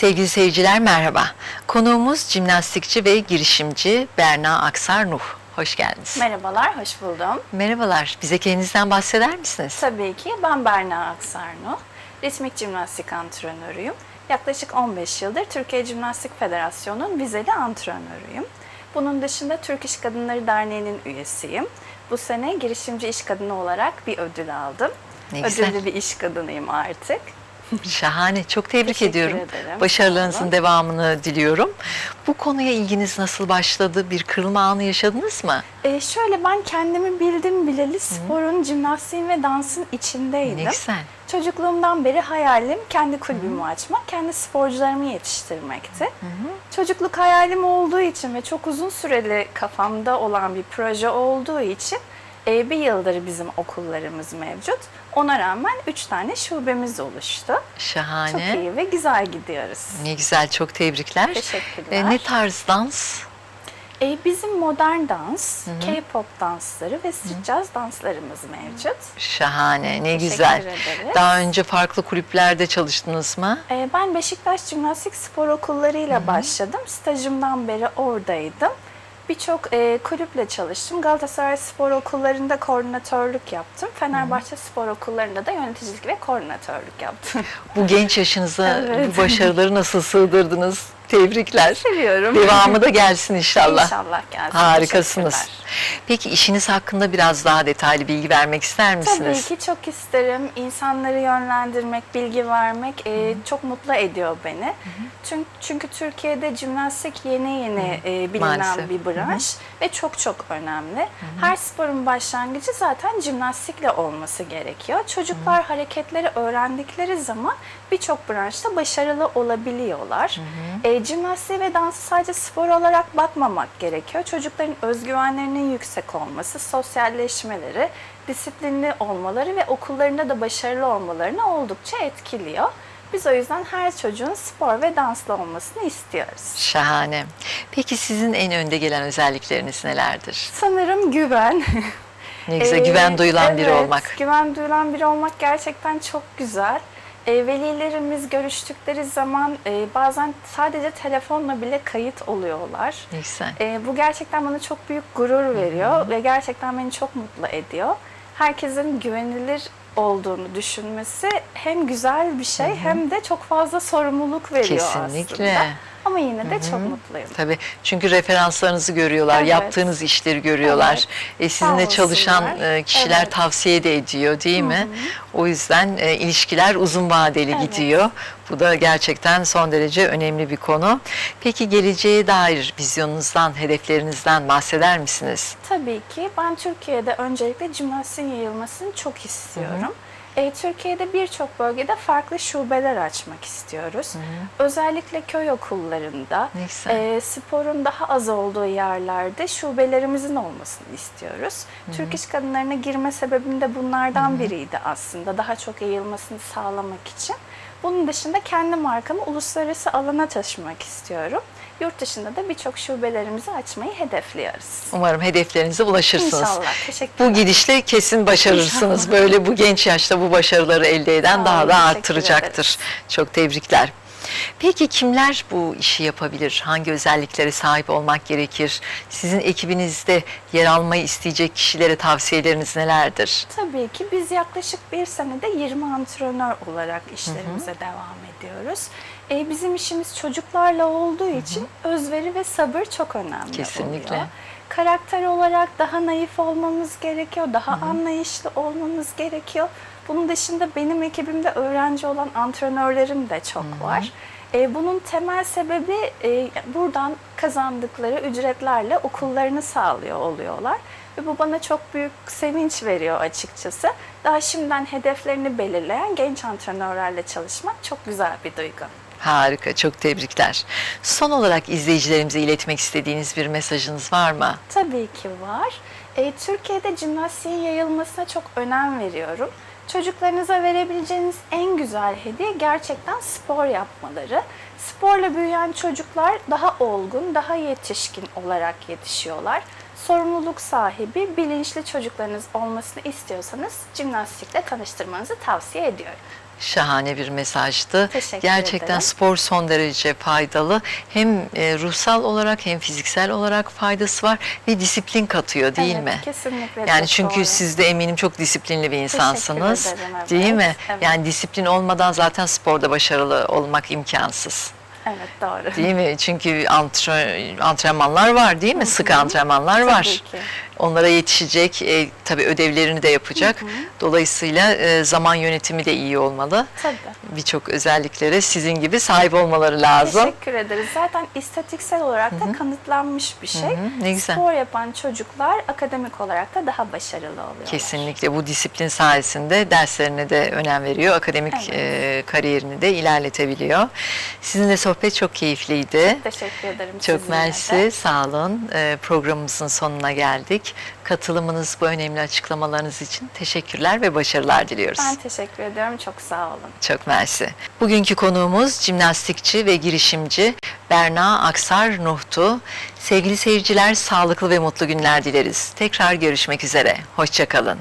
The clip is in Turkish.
Sevgili seyirciler merhaba. Konuğumuz jimnastikçi ve girişimci Berna Aksar Nuh. Hoş geldiniz. Merhabalar, hoş buldum. Merhabalar. Bize kendinizden bahseder misiniz? Tabii ki ben Berna Aksarno. Ritmik jimnastik antrenörüyüm. Yaklaşık 15 yıldır Türkiye Jimnastik Federasyonu'nun vizeli antrenörüyüm. Bunun dışında Türk İş Kadınları Derneği'nin üyesiyim. Bu sene girişimci iş kadını olarak bir ödül aldım. Ne güzel. Ödüllü bir iş kadınıyım artık. Şahane. Çok tebrik Teşekkür ediyorum. ederim. Başarılarınızın olun. devamını diliyorum. Bu konuya ilginiz nasıl başladı? Bir kırılma anı yaşadınız mı? Ee, şöyle ben kendimi bildim bileli sporun, jimnastiğin ve dansın içindeydim. Ne güzel. Çocukluğumdan beri hayalim kendi kulübümü açmak, kendi sporcularımı yetiştirmekti. Çocukluk hayalim olduğu için ve çok uzun süreli kafamda olan bir proje olduğu için e, bir yıldır bizim okullarımız mevcut. Ona rağmen üç tane şubemiz oluştu. Şahane. Çok iyi ve güzel gidiyoruz. Ne güzel. Çok tebrikler. Teşekkürler. E, ne tarz dans? E, bizim modern dans, K-pop dansları ve street jazz danslarımız mevcut. Şahane. Ne Teşekkür güzel. ederiz. Daha önce farklı kulüplerde çalıştınız mı? Ee, Ben Beşiktaş Jimnastik Spor Okulları'yla başladım. Stajımdan beri oradaydım. Birçok e, kulüple çalıştım. Galatasaray Spor Okulları'nda koordinatörlük yaptım. Fenerbahçe Spor Okulları'nda da yöneticilik ve koordinatörlük yaptım. Bu genç yaşınıza Evet. bu başarıları nasıl sığdırdınız? Tebrikler. Seviyorum. Devamı da gelsin inşallah. İnşallah gelsin. Harikasınız. Peki işiniz hakkında biraz daha detaylı bilgi vermek ister Tabii misiniz? ki çok isterim. İnsanları yönlendirmek, bilgi vermek e, çok mutlu ediyor beni. Çünkü, çünkü Türkiye'de jimnastik yeni yeni e, bilinen Maalesef. bir branş ve çok çok önemli. Her sporun başlangıcı zaten jimnastikle olması gerekiyor. Çocuklar hareketleri öğrendikleri zaman birçok branşta başarılı olabiliyorlar. E, jimnastiğe ve dansı sadece spor olarak bakmamak gerekiyor. Çocukların özgüvenlerinin yüksek olması, sosyalleşmeleri, disiplinli olmaları ve okullarında da başarılı olmalarını oldukça etkiliyor. Biz o yüzden her çocuğun spor ve danslı olmasını istiyoruz. Şahane. Peki sizin en önde gelen özellikleriniz nelerdir? Sanırım güven. Ne güzel Ee, güven duyulan biri evet, olmak. Güven duyulan biri olmak gerçekten çok güzel. E, velilerimiz görüştükleri zaman e, bazen sadece telefonla bile kayıt oluyorlar. Güzel. E, bu gerçekten bana çok büyük gurur veriyor ve gerçekten beni çok mutlu ediyor. Herkesin güvenilir olduğunu düşünmesi hem güzel bir şey hem de çok fazla sorumluluk veriyor Kesinlikle. aslında. Ama yine de çok mutluyum. Tabii çünkü referanslarınızı görüyorlar, Evet. yaptığınız işleri görüyorlar. Evet. E, sizinle çalışan e, kişiler Evet. tavsiye de ediyor değil mi? O yüzden e, ilişkiler uzun vadeli Evet. gidiyor. Bu da gerçekten son derece önemli bir konu. Peki geleceğe dair vizyonunuzdan, hedeflerinizden bahseder misiniz? Tabii ki ben Türkiye'de öncelikle jimnastiğin yayılmasını çok istiyorum. E, Türkiye'de birçok bölgede farklı şubeler açmak istiyoruz. Özellikle köy okullarında, e, sporun daha az olduğu yerlerde şubelerimizin olmasını istiyoruz. Türk İş Kadınlarına girme sebebim de bunlardan biriydi aslında. Daha çok yayılmasını sağlamak için. Bunun dışında kendi markamı uluslararası alana taşımak istiyorum. Yurt dışında da birçok şubelerimizi açmayı hedefliyoruz. Umarım hedeflerinize ulaşırsınız. İnşallah. Teşekkürler. Bu gidişle kesin başarırsınız. İnşallah. Böyle bu genç yaşta bu başarıları elde eden Sağ daha da teşekkür arttıracaktır. Çok tebrikler. Peki kimler bu işi yapabilir? Hangi özelliklere sahip olmak gerekir? Sizin ekibinizde yer almayı isteyecek kişilere tavsiyeleriniz nelerdir? Tabii ki biz yaklaşık bir senede 20 antrenör olarak işlerimize devam ediyoruz. Ee, bizim işimiz çocuklarla olduğu için özveri ve sabır çok önemli Kesinlikle. oluyor. Karakter olarak daha naif olmamız gerekiyor, daha anlayışlı olmamız gerekiyor. Bunun dışında benim ekibimde öğrenci olan antrenörlerim de çok var. Ee, bunun temel sebebi e, buradan kazandıkları ücretlerle okullarını sağlıyor oluyorlar. Ve bu bana çok büyük sevinç veriyor açıkçası. Daha şimdiden hedeflerini belirleyen genç antrenörlerle çalışmak çok güzel bir duygu. Harika, çok tebrikler. Son olarak izleyicilerimize iletmek istediğiniz bir mesajınız var mı? Tabii ki var. E, Türkiye'de jimnastiğin yayılmasına çok önem veriyorum. Çocuklarınıza verebileceğiniz en güzel hediye gerçekten spor yapmaları. Sporla büyüyen çocuklar daha olgun, daha yetişkin olarak yetişiyorlar. sorumluluk sahibi, bilinçli çocuklarınız olmasını istiyorsanız jimnastikle tanıştırmanızı tavsiye ediyorum. Şahane bir mesajdı. Teşekkür Gerçekten ederim. spor son derece faydalı. Hem e, ruhsal olarak hem fiziksel olarak faydası var ve disiplin katıyor değil Evet, mi? kesinlikle Yani çünkü doğru. siz de eminim çok disiplinli bir insansınız. ederim, evet, Değil mi? evet. Yani disiplin olmadan zaten sporda başarılı olmak imkansız. Evet doğru. Değil mi? Çünkü antre, antrenmanlar var değil mi? Sık antrenmanlar Tabii var. ki. Onlara yetişecek, e, tabii ödevlerini de yapacak. Dolayısıyla e, zaman yönetimi de iyi olmalı. Tabii. Birçok özelliklere sizin gibi sahip olmaları lazım. Teşekkür ederiz. Zaten istatistiksel olarak da kanıtlanmış bir şey. ne güzel. Spor yapan çocuklar akademik olarak da daha başarılı oluyorlar. Kesinlikle bu disiplin sayesinde derslerine de önem veriyor. Akademik Evet. e, kariyerini de ilerletebiliyor. Sizinle sohbet çok keyifliydi. Teşekkür ederim Çok mersi, sağ olun. Ee, programımızın sonuna geldik. Katılımınız, bu önemli açıklamalarınız için teşekkürler ve başarılar diliyoruz. Ben teşekkür ediyorum. Çok sağ olun. Çok mersi. Bugünkü konuğumuz jimnastikçi ve girişimci Berna Aksar Nuhtu. Sevgili seyirciler, sağlıklı ve mutlu günler dileriz. Tekrar görüşmek üzere. Hoşçakalın.